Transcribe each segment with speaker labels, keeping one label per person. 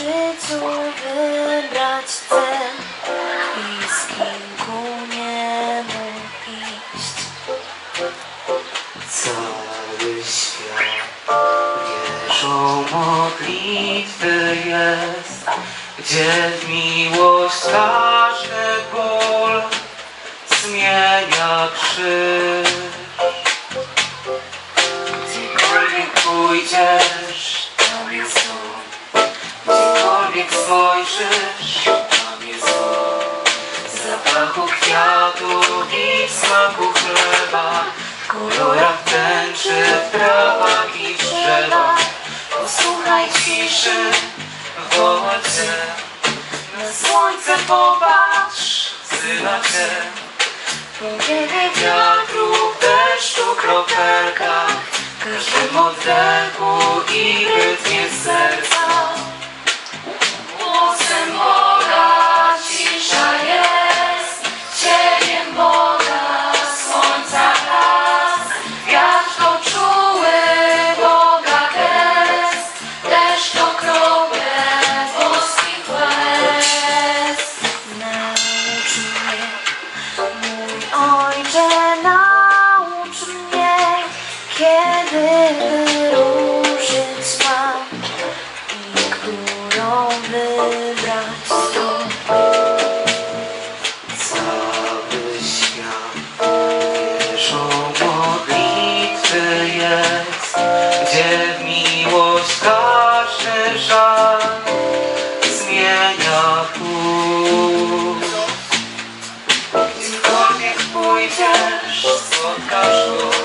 Speaker 1: życiu wybrać cel i z kim ku niemu iść.
Speaker 2: Cały świat wierzą modlitwy jest, gdzie w miłość każdy ból zmienia krzyż. Gdziekolwiek pójdziesz, spojrzysz, tam jest zapachu kwiatów i smaku chleba, w kolorach tęczy, w trawach i w drzewach. Posłuchaj ciszy, woła cię, na słońce popatrz, wzywa cię. Powiewie wiatru, deszczu, kropelkach, każdym oddechu i rytmie serca.
Speaker 3: cachorro.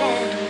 Speaker 3: waiting.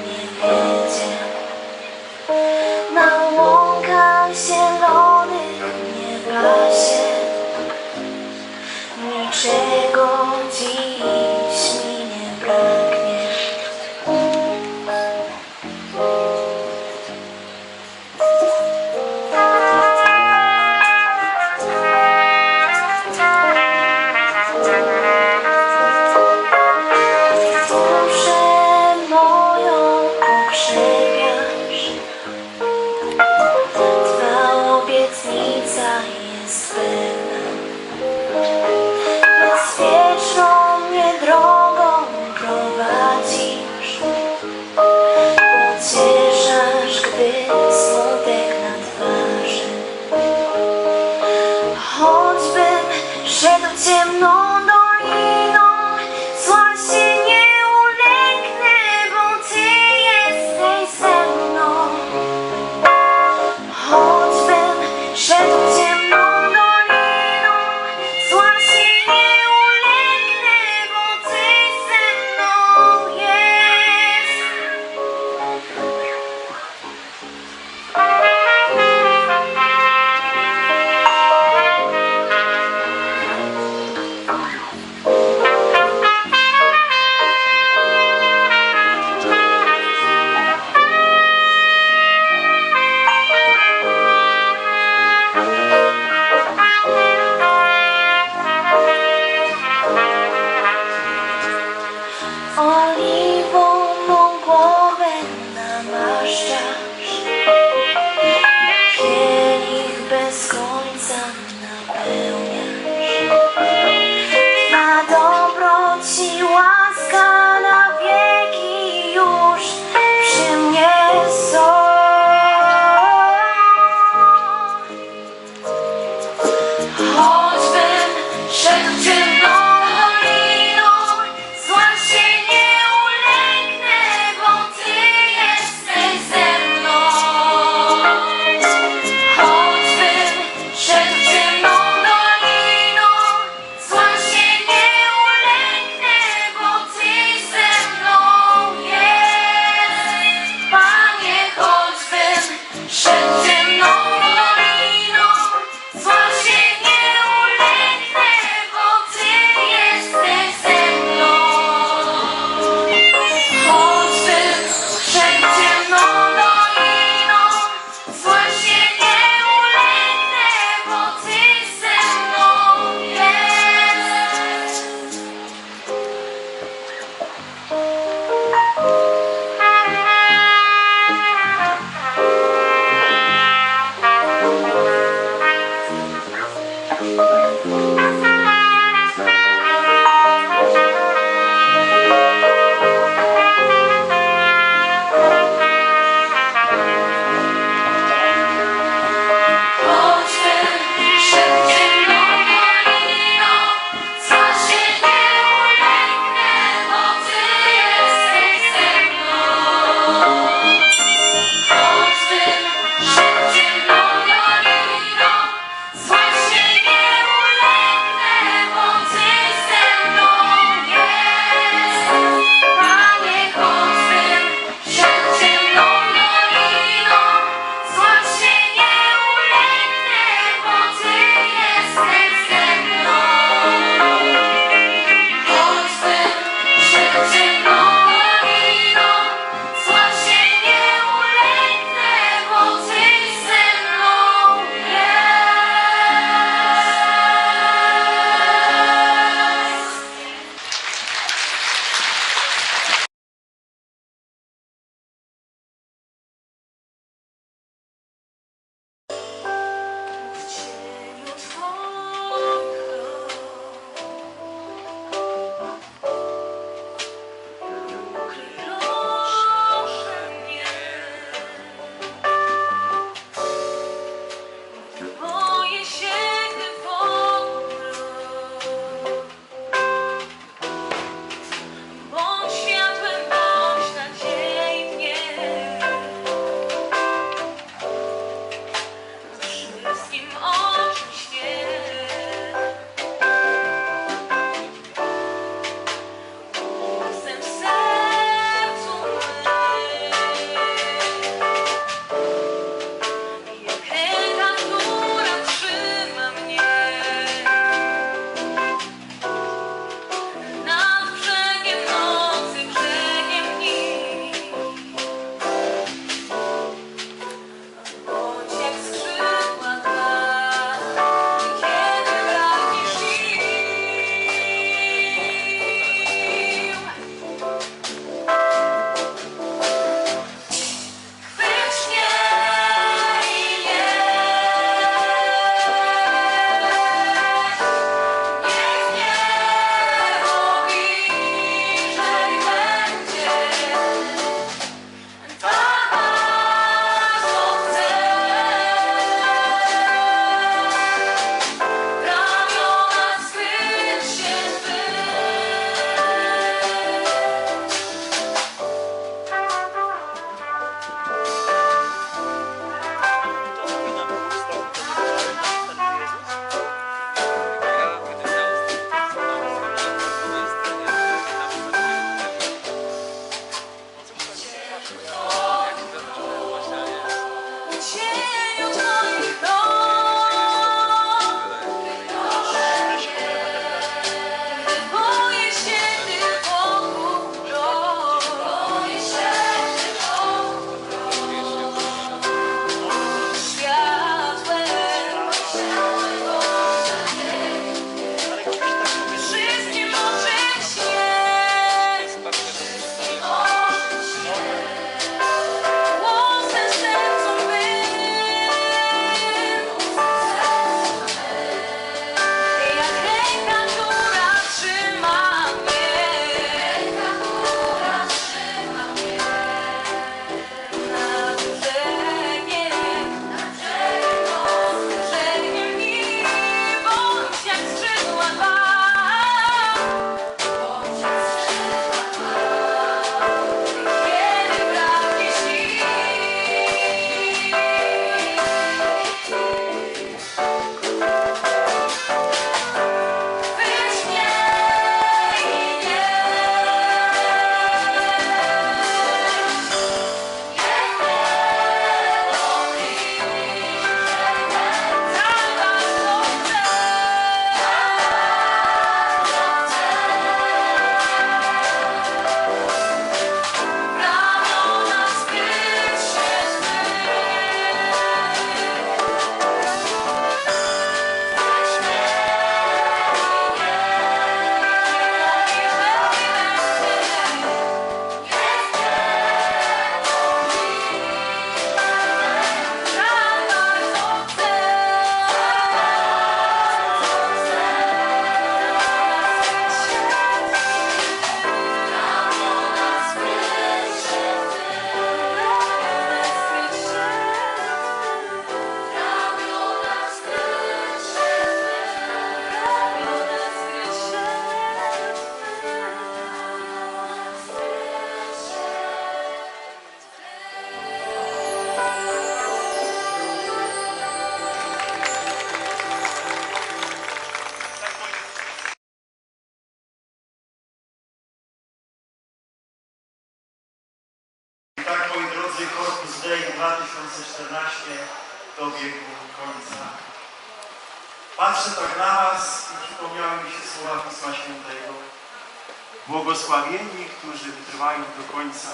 Speaker 3: Do końca.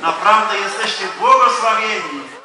Speaker 3: Naprawdę jesteście błogosławieni.